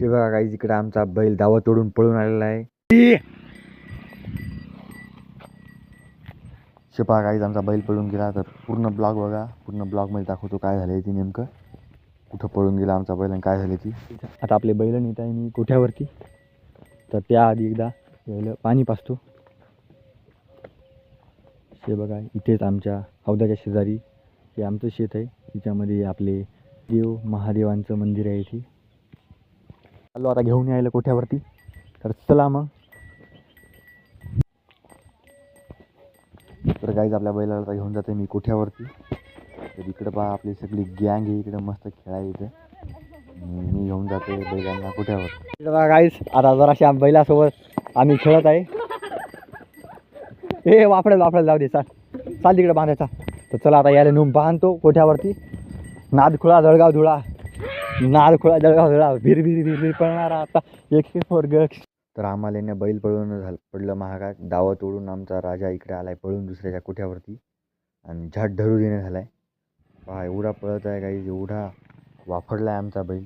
हे बघा काही इकडे आमचा बैल दावा तोडून पळून आलेला आहे. शिपा काहीच आमचा बैल पळून गेला. तर पूर्ण ब्लॉग बघा. पूर्ण ब्लॉगमध्ये दाखवतो काय झालं ती नेमकं. कुठं पळून गेला आमचा बैल आणि काय झालं ती. आता आपले बैल नेत आहे मी कोठ्यावरती. तर त्याआधी एकदा यायला पाणी पाचतो हे बघा इथेच आमच्या हौदाच्या शेजारी हे आमचं शेत आहे. तिच्यामध्ये आपले देव महादेवांचं मंदिर आहे इथे. चाललो आता घेऊन यायला कोठ्यावरती? तर चला मग. तर काहीच आपल्या बैलाला आता घेऊन जाते मी कोठ्यावरती. तर इकडं पहा आपली सगळी गँग आहे इकडं मस्त खेळायला इथं मी घेऊन जाते बैलांना कोठ्यावर इकडं बघा काहीच आता जराशा बैलासोबत आम्ही खेळत आहे. ए वापडे वापडेल जाऊ दे चाल. चाल तिकडे बांधायचा. तर चला आता यायला नेऊन बांधतो कोठ्यावरती. नादखुळा जळगाव धुळा. जळगाव धुळा भिर भिर भिर भिर पळणारा आता एक वर्ग तर आम्हाला याने बैल पळून झालं. पडलं महागात. दावं तोडून आमचा राजा इकडे आलाय पळून दुसऱ्याच्या कोठ्यावरती. आणि झट धरू देणे झालाय. पहा एवढा पळत आहे काही एवढा वाफडलाय आमचा बैल.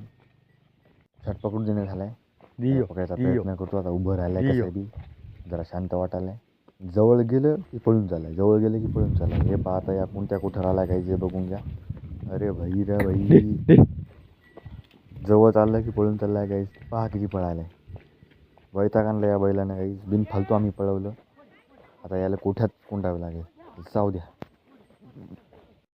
झट पकडून देणे झालाय पकडायचा. प्रयत्न करतो. आता उभं राहिलाय बी. जरा शांत वाटायलाय. जवळ गेलं की पळून चाललाय. जवळ गेलं की पळून चाललाय. हे पाहता या कोणत्या कुठं आला काही जे बघून घ्या. अरे भाई रे भाई. जवळ चाललं की पळून चाललं आहे गाईज पहा किती पळायला आहे वैताग आणलं या बैलानं गाईस बिनफालतू आम्ही पळवलं. आता याला कोठ्यात कोंडावं लागेल? जाऊ द्या.